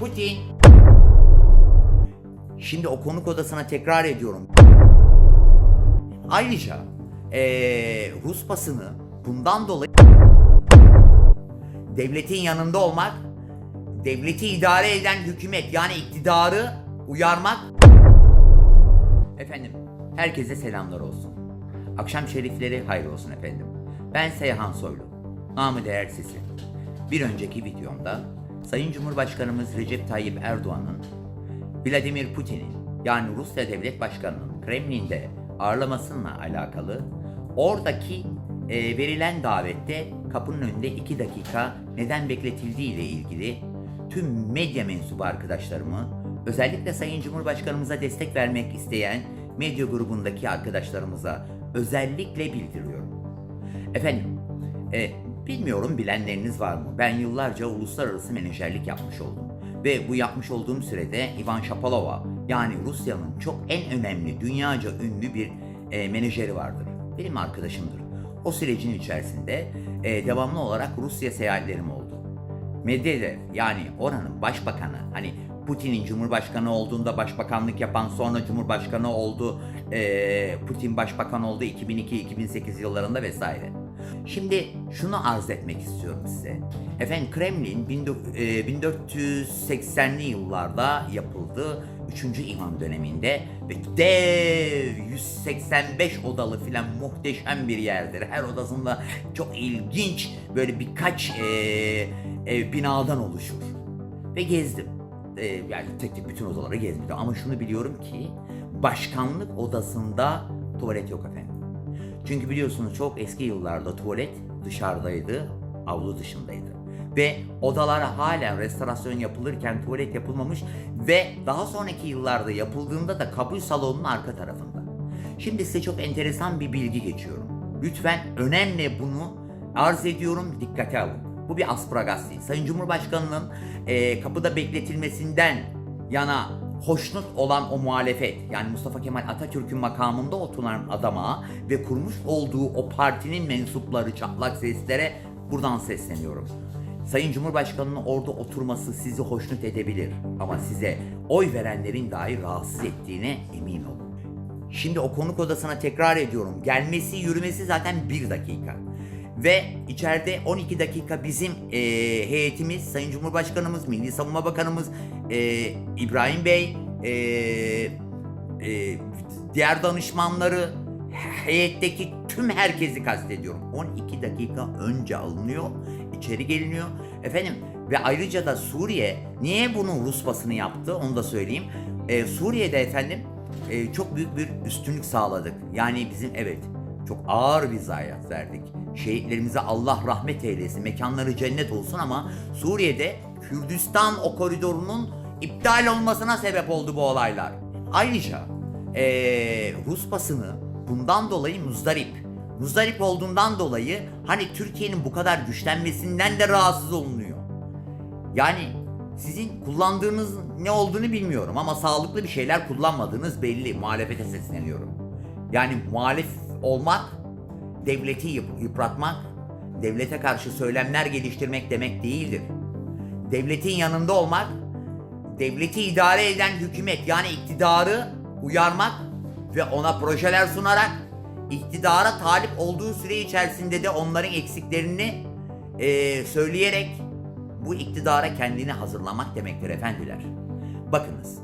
Putin. Şimdi o konuk odasına tekrar ediyorum. Ayrıca eee Rus basını bundan dolayı devletin yanında olmak, devleti idare eden hükümet yani iktidarı uyarmak. Efendim, herkese selamlar olsun. Akşam şerifleri hayır olsun efendim. Ben Seyhan Soylu, namı değer sesi. Bir önceki videomda Sayın Cumhurbaşkanımız Recep Tayyip Erdoğan'ın Vladimir Putin'in yani Rusya Devlet Başkanı'nın Kremlin'de ağırlamasıyla alakalı oradaki e, verilen davette kapının önünde 2 dakika neden bekletildiği ile ilgili tüm medya mensubu arkadaşlarımı özellikle Sayın Cumhurbaşkanımıza destek vermek isteyen medya grubundaki arkadaşlarımıza özellikle bildiriyorum. Efendim, e, bilmiyorum bilenleriniz var mı? Ben yıllarca uluslararası menajerlik yapmış oldum. Ve bu yapmış olduğum sürede Ivan Shapalova yani Rusya'nın çok en önemli, dünyaca ünlü bir e, menajeri vardır. Benim arkadaşımdır. O sürecin içerisinde e, devamlı olarak Rusya seyahatlerim oldu. Medvedev yani oranın başbakanı hani Putin'in cumhurbaşkanı olduğunda başbakanlık yapan sonra cumhurbaşkanı oldu eee, Putin başbakan oldu 2002-2008 yıllarında vesaire. Şimdi şunu arz etmek istiyorum size. Efendim Kremlin 19- eee, 1480'li yıllarda yapıldı. 3. İvan döneminde ve dev 185 odalı filan muhteşem bir yerdir. Her odasında çok ilginç böyle birkaç eee, eee, binadan oluşur. Ve gezdim. Eee, yani tek tek bütün odaları gezmedim ama şunu biliyorum ki başkanlık odasında tuvalet yok efendim. Çünkü biliyorsunuz çok eski yıllarda tuvalet dışarıdaydı, avlu dışındaydı. Ve odalara halen restorasyon yapılırken tuvalet yapılmamış ve daha sonraki yıllarda yapıldığında da kabul salonunun arka tarafında. Şimdi size çok enteresan bir bilgi geçiyorum. Lütfen önemli bunu arz ediyorum, dikkate alın. Bu bir asparagas değil. Sayın Cumhurbaşkanı'nın eee, kapıda bekletilmesinden yana hoşnut olan o muhalefet yani Mustafa Kemal Atatürk'ün makamında oturan adama ve kurmuş olduğu o partinin mensupları çatlak seslere buradan sesleniyorum. Sayın Cumhurbaşkanı'nın orada oturması sizi hoşnut edebilir ama size oy verenlerin dahi rahatsız ettiğine emin olun. Şimdi o konuk odasına tekrar ediyorum. Gelmesi, yürümesi zaten bir dakika. Ve içeride 12 dakika bizim eee, heyetimiz, Sayın Cumhurbaşkanımız, Milli Savunma Bakanımız eee, İbrahim Bey, eee, eee, diğer danışmanları, heyetteki tüm herkesi kastediyorum. 12 dakika önce alınıyor, içeri geliniyor. Efendim ve ayrıca da Suriye niye bunu Rus basını yaptı onu da söyleyeyim. Eee, Suriye'de efendim e, çok büyük bir üstünlük sağladık. Yani bizim evet çok ağır bir zayiat verdik. Şehitlerimize Allah rahmet eylesin, mekanları cennet olsun ama Suriye'de Kürdistan o koridorunun iptal olmasına sebep oldu bu olaylar. Ayrıca e, Rus basını bundan dolayı muzdarip. Muzdarip olduğundan dolayı hani Türkiye'nin bu kadar güçlenmesinden de rahatsız olunuyor. Yani sizin kullandığınız ne olduğunu bilmiyorum ama sağlıklı bir şeyler kullanmadığınız belli. Muhalefete sesleniyorum. Yani muhalif olmak, devleti yıp- yıpratmak, devlete karşı söylemler geliştirmek demek değildir. Devletin yanında olmak, devleti idare eden hükümet yani iktidarı uyarmak ve ona projeler sunarak iktidara talip olduğu süre içerisinde de onların eksiklerini eee, söyleyerek bu iktidara kendini hazırlamak demektir efendiler. Bakınız,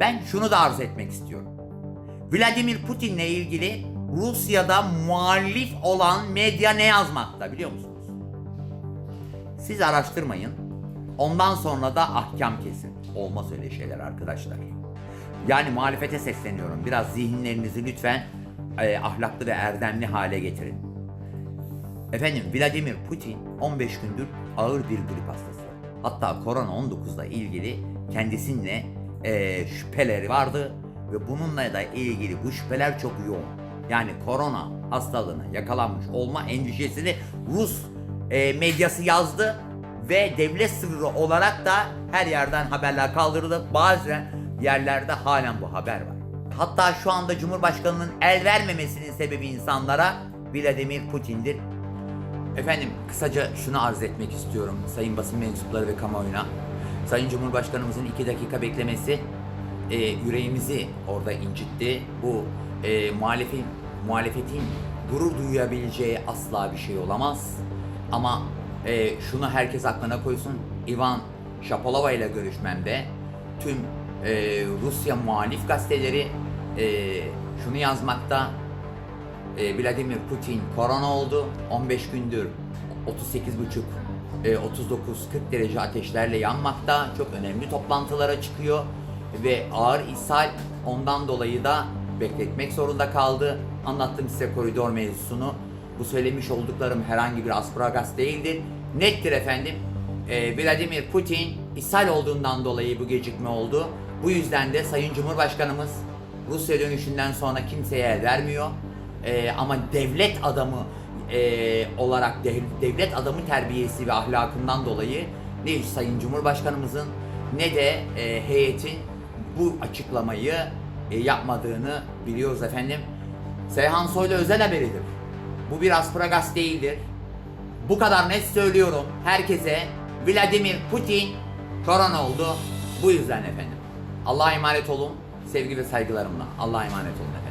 ben şunu da arz etmek istiyorum. Vladimir Putin'le ilgili Rusya'da muhalif olan medya ne yazmakta biliyor musunuz? Siz araştırmayın. Ondan sonra da ahkam kesin. Olmaz öyle şeyler arkadaşlar. Yani muhalefete sesleniyorum. Biraz zihinlerinizi lütfen e, ahlaklı ve erdemli hale getirin. Efendim Vladimir Putin 15 gündür ağır bir grip hastası. Hatta korona 19'la ilgili kendisinde eee, şüpheleri vardı ve bununla da ilgili bu şüpheler çok yoğun. Yani korona hastalığına yakalanmış olma endişesini Rus eee, medyası yazdı ve devlet sırrı olarak da her yerden haberler kaldırıldı. Bazı yerlerde halen bu haber var. Hatta şu anda Cumhurbaşkanı'nın el vermemesinin sebebi insanlara Vladimir Putin'dir. Efendim kısaca şunu arz etmek istiyorum sayın basın mensupları ve kamuoyuna. Sayın Cumhurbaşkanımızın iki dakika beklemesi e, yüreğimizi orada incitti. Bu e, muhalefin, muhalefetin gurur duyabileceği asla bir şey olamaz. Ama e, şunu herkes aklına koysun. Ivan Şapolova ile görüşmemde tüm e, Rusya muhalif gazeteleri e, şunu yazmakta e, Vladimir Putin korona oldu. 15 gündür 38,5 e, 39-40 derece ateşlerle yanmakta. Çok önemli toplantılara çıkıyor ve ağır ishal ondan dolayı da bekletmek zorunda kaldı. Anlattım size koridor mevzusunu. Bu söylemiş olduklarım herhangi bir asparagas değildir. Nettir efendim. E, Vladimir Putin ishal olduğundan dolayı bu gecikme oldu. Bu yüzden de Sayın Cumhurbaşkanımız Rusya dönüşünden sonra kimseye vermiyor. Ee, ama devlet adamı e, olarak dev- devlet adamı terbiyesi ve ahlakından dolayı ne Sayın Cumhurbaşkanımızın ne de e, heyetin bu açıklamayı e, yapmadığını biliyoruz efendim. Seyhan Soylu özel haberidir. Bu bir asparagas değildir. Bu kadar net söylüyorum herkese Vladimir Putin korona oldu. Bu yüzden efendim. Allah'a emanet olun. Sevgi ve saygılarımla. Allah'a emanet olun.